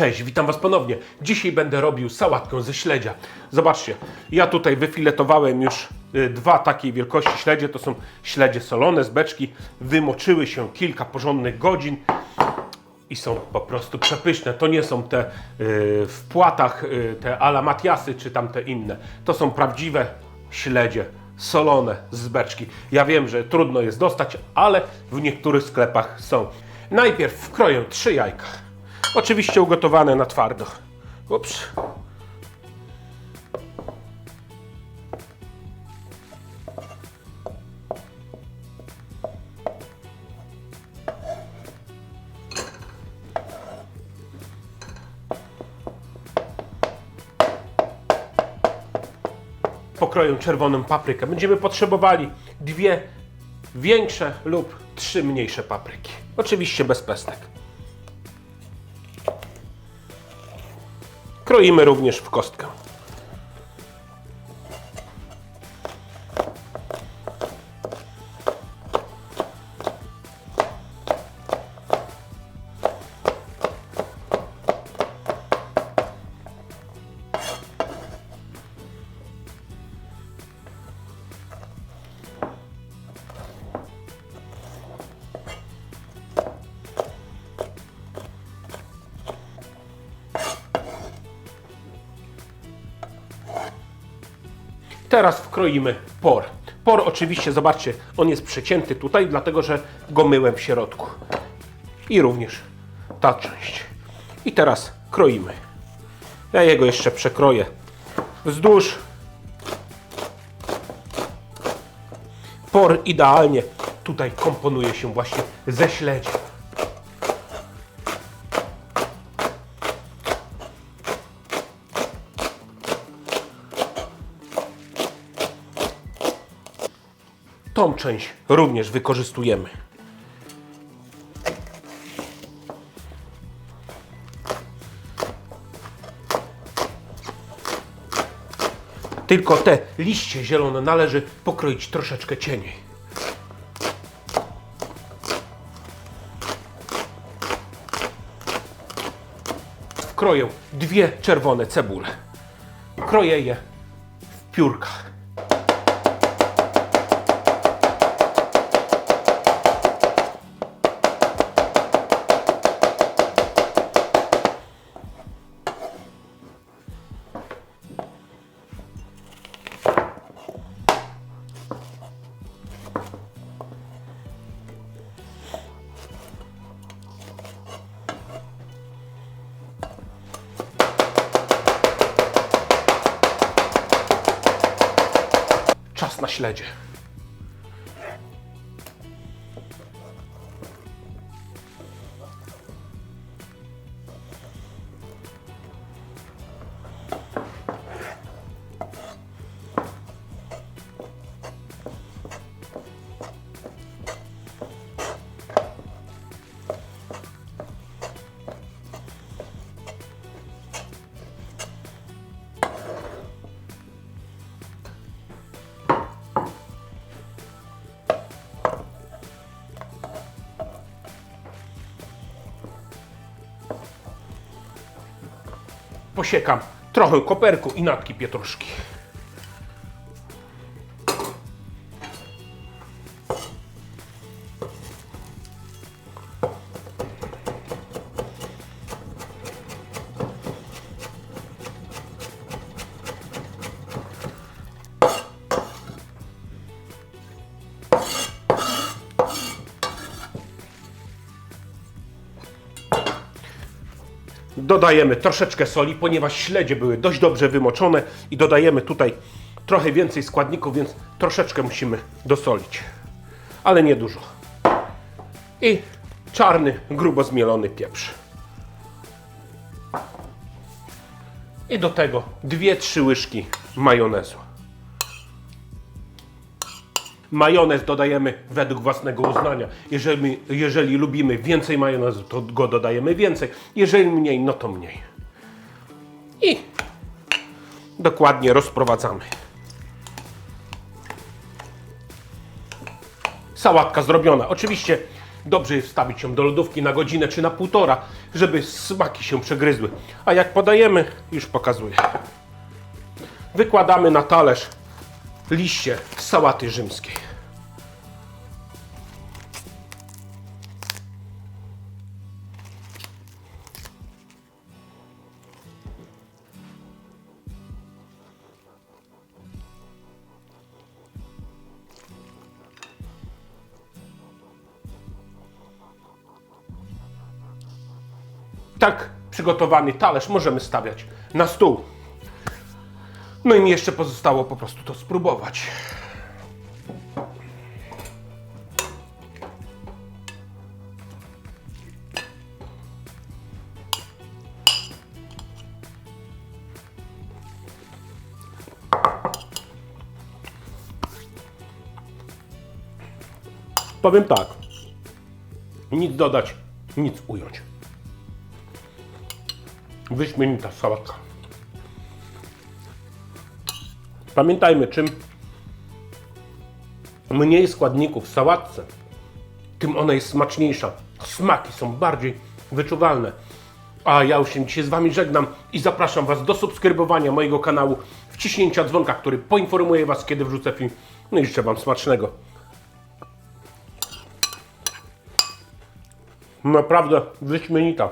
Cześć, witam Was ponownie. Dzisiaj będę robił sałatkę ze śledzia. Zobaczcie, ja tutaj wyfiletowałem już y, dwa takiej wielkości śledzie. To są śledzie solone z beczki. Wymoczyły się kilka porządnych godzin i są po prostu przepyszne. To nie są te y, w płatach, y, te ala Matiasy czy tamte inne. To są prawdziwe śledzie solone z beczki. Ja wiem, że trudno jest dostać, ale w niektórych sklepach są. Najpierw wkroję trzy jajka. Oczywiście ugotowane na twardo. Ups. pokroję czerwoną paprykę. Będziemy potrzebowali dwie większe lub trzy mniejsze papryki. Oczywiście bez pestek. Kroimy również w kostkę. Teraz wkroimy por. Por oczywiście, zobaczcie, on jest przecięty tutaj, dlatego że go myłem w środku. I również ta część. I teraz kroimy. Ja jego jeszcze przekroję wzdłuż. Por idealnie tutaj komponuje się właśnie ze śledziem. Tą część również wykorzystujemy. Tylko te liście zielone należy pokroić troszeczkę cieniej. Kroję dwie czerwone cebule. Kroję je w piórkach. مشلجه Posiekam trochę koperku i natki pietruszki. Dodajemy troszeczkę soli, ponieważ śledzie były dość dobrze wymoczone i dodajemy tutaj trochę więcej składników, więc troszeczkę musimy dosolić. Ale nie dużo. I czarny, grubo zmielony pieprz. I do tego 2-3 łyżki majonezu. Majonez dodajemy według własnego uznania. Jeżeli, jeżeli lubimy więcej majonezu, to go dodajemy więcej. Jeżeli mniej, no to mniej. I dokładnie rozprowadzamy. Sałatka zrobiona. Oczywiście dobrze jest wstawić ją do lodówki na godzinę czy na półtora, żeby smaki się przegryzły. A jak podajemy, już pokazuję. Wykładamy na talerz liście sałaty rzymskiej. Tak przygotowany talerz możemy stawiać na stół. No i mi jeszcze pozostało po prostu to spróbować. Powiem tak. Nic dodać, nic ująć. Wyśmienita sałatka. Pamiętajmy, czym mniej składników w sałatce, tym ona jest smaczniejsza. Smaki są bardziej wyczuwalne. A ja już się dzisiaj z Wami żegnam i zapraszam Was do subskrybowania mojego kanału, wciśnięcia dzwonka, który poinformuje Was, kiedy wrzucę film. No i życzę Wam smacznego. Naprawdę wyśmienita.